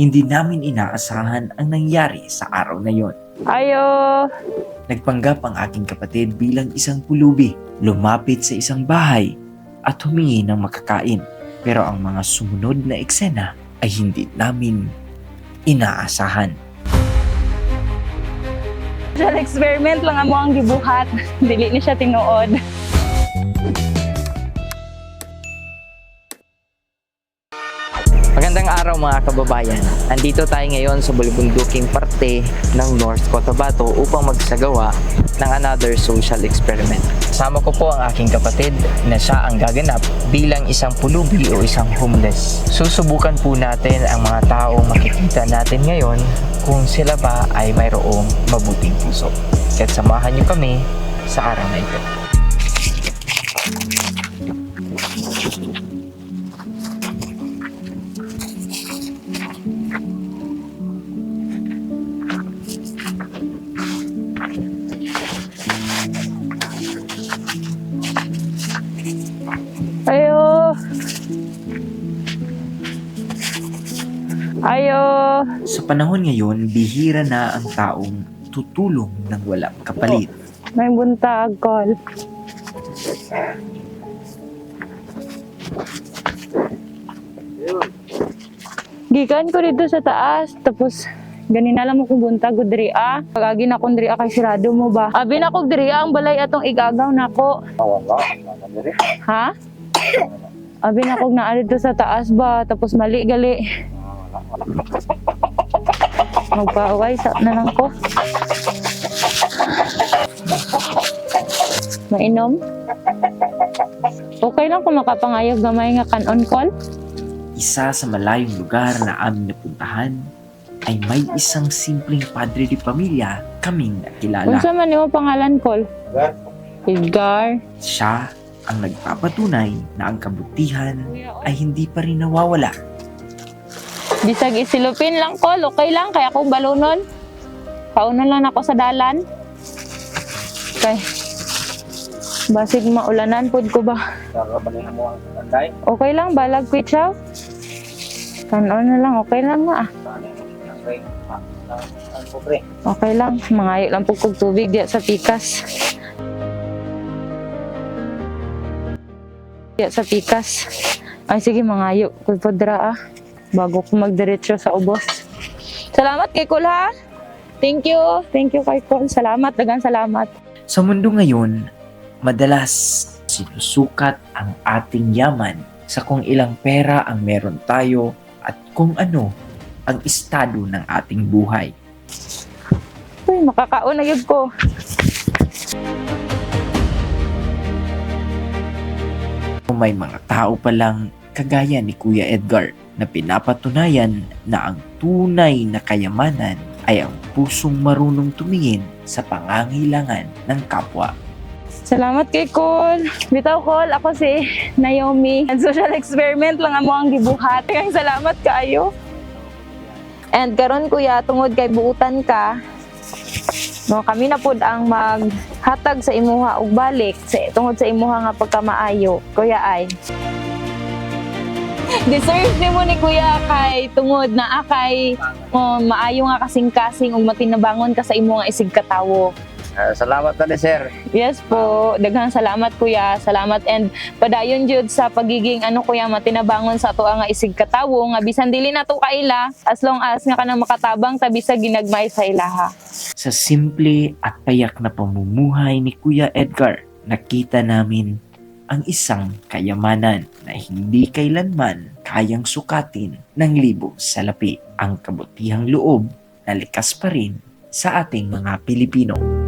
Hindi namin inaasahan ang nangyari sa araw na yon. Ayo! Nagpanggap ang aking kapatid bilang isang pulubi, lumapit sa isang bahay at humingi ng makakain. Pero ang mga sumunod na eksena ay hindi namin inaasahan. Social experiment lang amo ang gibuhat. Dili ni siya tinuod. Mga kababayan. Andito tayo ngayon sa bulubunduking parte ng North Cotabato upang magsagawa ng another social experiment. Kasama ko po ang aking kapatid na siya ang gaganap bilang isang pulubi o isang homeless. Susubukan po natin ang mga taong makikita natin ngayon kung sila ba ay mayroong mabuting puso. Kaya't samahan niyo kami sa araw na ito. Ayo! Ayo! Sa panahon ngayon, bihira na ang taong tutulong ng walang kapalit. May buntag, call. Gikan ko dito sa taas, tapos ganina lang mo kung buntag ko diri ah. Pagagi na kong diri ah, kay sirado mo ba? Abi na kong diri ah, ang balay atong igagaw nako. Ha? Abi na kong naa dito sa taas ba, tapos mali gali. Magpaaway sa na lang ko. Mainom? Okay lang kung makapangayog gamay nga kanon call? Isa sa malayong lugar na aming napuntahan ay may isang simpleng padre di pamilya kaming nakilala. Unsa man imo pangalan call? Edgar. Siya ang nagpapatunay na ang kabutihan ay hindi pa rin nawawala. Bisag isilupin lang call, okay lang kaya kung balunon. Paunon lang ako sa dalan. Okay. Basig maulanan pod ko ba? Okay lang, balag kwitsaw. Kanon na lang, okay lang na ah. Okay lang, mangayo lang po kog tubig diya sa pikas. Diya sa pikas. Ay sige, mangayo. Kulpodra ah. Bago ko magdiretso sa ubos. Salamat kay Kul ha. Thank you. Thank you kay Kul. Salamat, dagang salamat. Sa mundo ngayon, madalas sinusukat ang ating yaman sa kung ilang pera ang meron tayo at kung ano ang estado ng ating buhay. Uy, makakaon na yun ko. May mga tao palang kagaya ni Kuya Edgar na pinapatunayan na ang tunay na kayamanan ay ang pusong marunong tumingin sa pangangailangan ng kapwa. Salamat kay Cole. Bitaw Cole, ako si Naomi. And social experiment lang amo ang gibuhat. Kaya salamat kaayo. And karon kuya, tungod kay buutan ka, no, kami na pud ang maghatag sa imuha og balik sa tungod sa imuha nga pagkamaayo. Kuya ay. Deserve ni mo ni Kuya kay tungod na akay oh, maayo nga kasing-kasing ug matinabangon ka sa imo nga isig katawo. Ah, salamat na ni sir. Yes po, daghang salamat kuya. Salamat and padayon jud sa pagiging ano kuya matinabangon sa ato nga isig katawo nga bisan dili na to kaila as long as nga kanang makatabang tabi sa ginagmay sa ilaha. Sa simple at payak na pamumuhay ni Kuya Edgar, nakita namin ang isang kayamanan na hindi kailanman kayang sukatin ng libong salapi. Ang kabutihang loob na likas pa rin sa ating mga Pilipino.